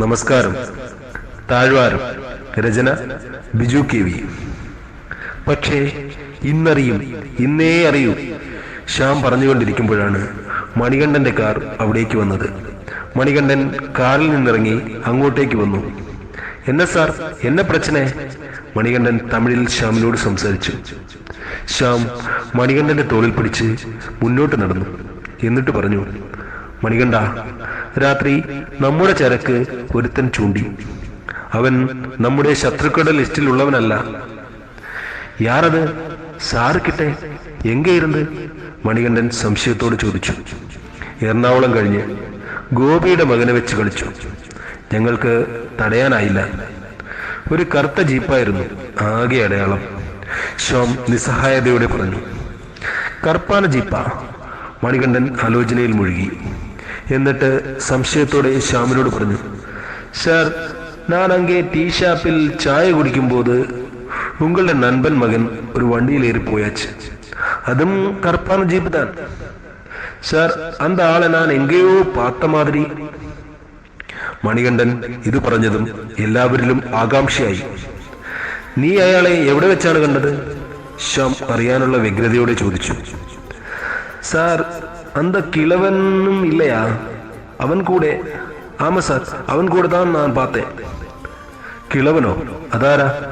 നമസ്കാരം. താഴ്വാരം രചന ബിജു കെ വി. പക്ഷേ ഇന്നറിയും ഇന്നേ അറിയൂ. ശ്യാം പറഞ്ഞുകൊണ്ടിരിക്കുമ്പോഴാണ് മണികണ്ഠന്റെ കാർ അവിടേക്ക് വന്നത്. മണികണ്ഠൻ കാറിൽ നിന്നിറങ്ങി അങ്ങോട്ടേക്ക് വന്നു. എന്നെ സാർ എന്നെ പ്രശ്നെ മണികണ്ഠൻ തമിഴിൽ ശ്യാമിനോട് സംസാരിച്ചു. ശ്യാം മണികണ്ഠന്റെ തോളിൽ പിടിച്ച് മുന്നോട്ട് നടന്നു. എന്നിട്ട് പറഞ്ഞു മണികണ്ഠ രാത്രി നമ്മുടെ ചരക്ക് ഒരുത്തൻ ചൂണ്ടി. അവൻ നമ്മുടെ ശത്രുക്കളുടെ ലിസ്റ്റിൽ ഉള്ളവനല്ല യാറത് സാറ് കിട്ടെ എങ്കയിരുന്ന്? മണികണ്ഠൻ സംശയത്തോട് ചോദിച്ചു. എറണാകുളം കഴിഞ്ഞ് ഗോപിയുടെ മകനെ വെച്ച് കളിച്ചു. ഞങ്ങൾക്ക് തടയാനായില്ല. ഒരു കറുത്ത ജീപ്പായിരുന്നു ആകെ അടയാളം. ശ്യാം നിസ്സഹായതയോടെ പറഞ്ഞു. കറുപ്പാന ജീപ്പ. മണികണ്ഠൻ ആലോചനയിൽ മുഴുകി. എന്നിട്ട് സംശയത്തോടെ ശ്യാമിനോട് പറഞ്ഞു സർ ഞാൻ அங்கே ടീ ഷാപ്പിൽ ചായ കുടിക്കുമ്പോൾ ഉങ്ങളുടെ നൻപൻ മകൻ ഒരു வண்டியில் ஏறி അതും அதுவும் கருப்பான ஜீப் தான் சார் அந்த ഞാൻ நான் പാത്ത பார்த்த மாதிரி മണികണ്ഠൻ ഇത് പറഞ്ഞതും എല്ലാവരിലും ആകാംക്ഷയായി. നീ അയാളെ എവിടെ വെച്ചാണ് കണ്ടത്? ശ്യാം അറിയാനുള്ള വ്യഗ്രതയോടെ ചോദിച്ചു. സാർ അന്ത കിളവനും இல்லையா அவன் கூட ആമ சார் അവൻ കൂടെ താൻ நான் പാത്തേ. കിളവനോ? അതാരാ?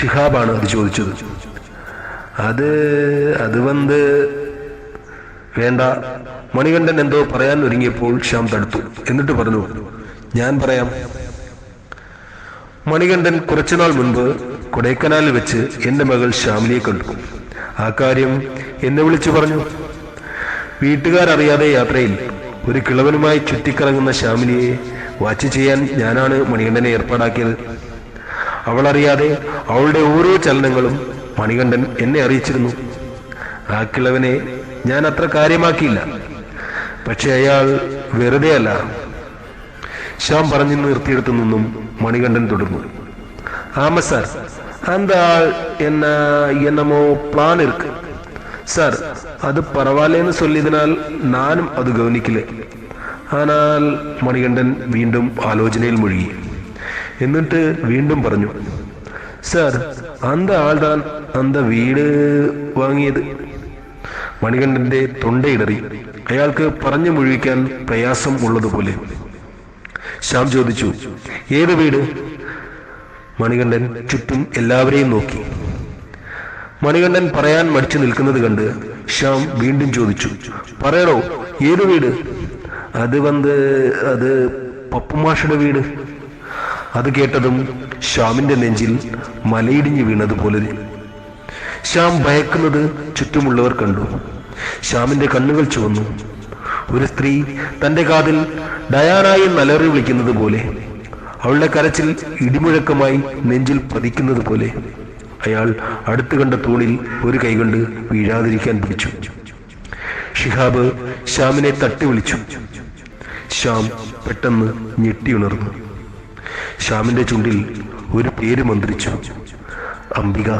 ഷിഹാബാണ് അത് ചോദിച്ചത്. അത് അത് വന്ന് വേണ്ട. മണികണ്ഠൻ എന്തോ പറയാൻ ഒരുങ്ങിയപ്പോൾ ശ്യാം തടുത്തു. എന്നിട്ട് പറഞ്ഞു ഞാൻ പറയാം. മണികണ്ഠൻ കുറച്ചുനാൾ മുൻപ് കൊടൈക്കനാലിൽ വെച്ച് എന്റെ മകൾ ശ്യാമിലിയെ കണ്ടു. ആ കാര്യം എന്നെ വിളിച്ചു പറഞ്ഞു. വീട്ടുകാരറിയാതെ യാത്രയിൽ ഒരു കിളവനുമായി ചുറ്റിക്കറങ്ങുന്ന ശ്യാമിലിയെ വാച്ച് ചെയ്യാൻ ഞാനാണ് മണികണ്ഠനെ ഏർപ്പാടാക്കിയത് അവൾ അറിയാതെ അവളുടെ ഓരോ ചലനങ്ങളും മണികണ്ഠൻ എന്നെ അറിയിച്ചിരുന്നു ആ കിളവനെ ഞാൻ അത്ര കാര്യമാക്കിയില്ല പക്ഷെ അയാൾ വെറുതെ അല്ല ശ്യാം പറഞ്ഞു നിർത്തിയെടുത്തു നിന്നും മണികണ്ഠൻ തുടർന്നു ആമ സാർ அந்த ஆள் என்ன என்னமோ பிளான் இருக்கு സർ അത് பரவாயில்லன்னு சொல்லியதனால் നാനും அது கவனிக்கல ஆனால் മണികണ്ഠൻ വീണ്ടും ആലോചനയിൽ മുഴുകി. എന്നിട്ട് വീണ്ടും പറഞ്ഞു സർ അന്ത ആൾതാൻ അന്ത വീട് വാങ്ങിയത്. മണികണ്ഠന്റെ തൊണ്ടയിടറി അയാൾക്ക് പറഞ്ഞു മുഴുവിക്കാൻ പ്രയാസം ഉള്ളതുപോലെ. ശ്യാം ചോദിച്ചു ഏത് വീട്? മണികണ്ഠൻ ചുറ്റും എല്ലാവരെയും നോക്കി. മണികണ്ഠൻ പറയാൻ മടിച്ചു നിൽക്കുന്നത് കണ്ട് ശ്യാം വീണ്ടും ചോദിച്ചു പറയണോ ഏത് വീട്? അത് വന്ന് അത് പപ്പുമാഷയുടെ വീട്. അത് കേട്ടതും ശ്യാമിന്റെ നെഞ്ചിൽ മലയിടിഞ്ഞു വീണതുപോലെ. ശ്യാം ഭയക്കുന്നത് ചുറ്റുമുള്ളവർ കണ്ടു. ശ്യാമിന്റെ കണ്ണുകൾ ചുവന്നു. ഒരു സ്ത്രീ തന്റെ കാതിൽ ഡയാനായി നലറി വിളിക്കുന്നത് പോലെ അവളുടെ കരച്ചിൽ ഇടിമുഴക്കമായി നെഞ്ചിൽ പതിക്കുന്നത് പോലെ അയാൾ അടുത്തു കണ്ട തൂണിൽ ഒരു കൈകൊണ്ട് വീഴാതിരിക്കാൻ പിടിച്ചു ഷിഹാബ് ശ്യാമിനെ തട്ടി വിളിച്ചു. ശ്യാം പെട്ടെന്ന് ഞെട്ടിയുണർന്നു ശ്യാമിന്റെ ചുണ്ടിൽ ഒരു പേര് മന്ത്രിച്ചു. അംബിക